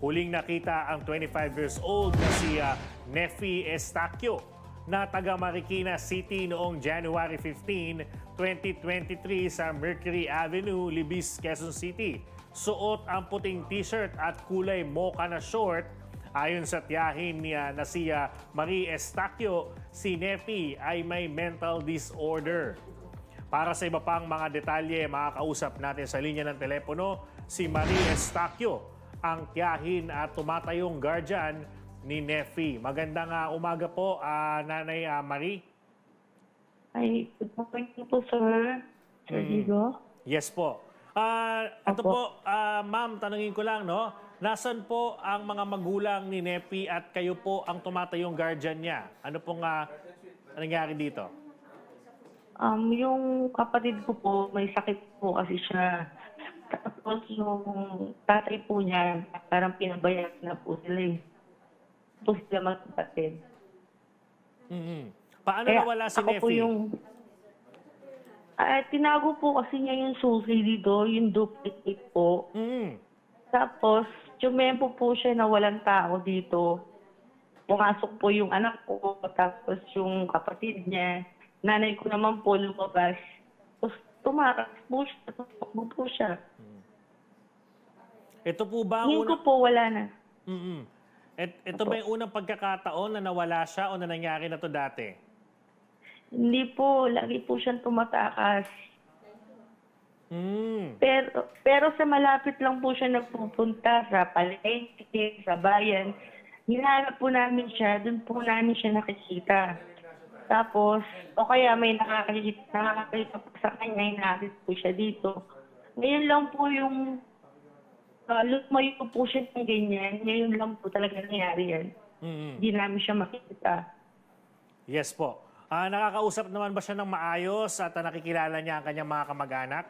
Huling nakita ang 25 years old na si ah, Nefi Estacio na taga Marikina City noong January 15, 2023 sa Mercury Avenue, Libis, Quezon City. Suot ang puting t-shirt at kulay mocha na short Ayon sa tiyahin niya na si ah, Marie Estacio, si Nefi ay may mental disorder. Para sa iba pang mga detalye, makakausap natin sa linya ng telepono si Marie Estacio, ang tiyahin at tumatayong guardian ni Nefi. Magandang ah, umaga po, ah, Nanay ah, Marie. Ay, good morning po, sir. Sir Digo. Yes po. Ah, ito Opo. po, ah, ma'am, tanungin ko lang, no? Nasaan po ang mga magulang ni Nepi at kayo po ang tumatayong guardian niya? Ano pong ah, nangyari dito? Um, yung kapatid ko po, may sakit po kasi siya. Tapos yung tatay po niya, parang pinabayaan na po sila eh. Po sila magkapatid. Mhm. Paano Kaya nawala si ako Nefi? po yung... Ah, tinago po kasi niya yung susi dito, yung duplicate po. Mhm. Tapos, tumempo po siya na walang tao dito. Pumasok po yung anak ko, tapos yung kapatid niya. Nanay ko naman po lumabas. Tapos tumakas po siya, tumakbo po siya. Ito po ba ang Ngayon ko una... po wala na. Mhm. Et, ito ba yung unang pagkakataon na nawala siya o na nangyari na to dati? Hindi po, lagi po siyang tumatakas. Mhm. Pero, pero sa malapit lang po siya nagpupunta sa palengke, sa bayan. Hinahanap po namin siya, doon po namin siya nakikita. Tapos, o kaya may nakakita, nakakita po sa kanya, hinahanap po siya dito. Ngayon lang po yung uh, lumayo po siya ng ganyan. Ngayon lang po talaga nangyari yan. Mhm. Hindi namin siya makikita. Yes po. Ah, nakakausap naman ba siya ng maayos at ah, nakikilala niya ang kanyang mga kamag-anak?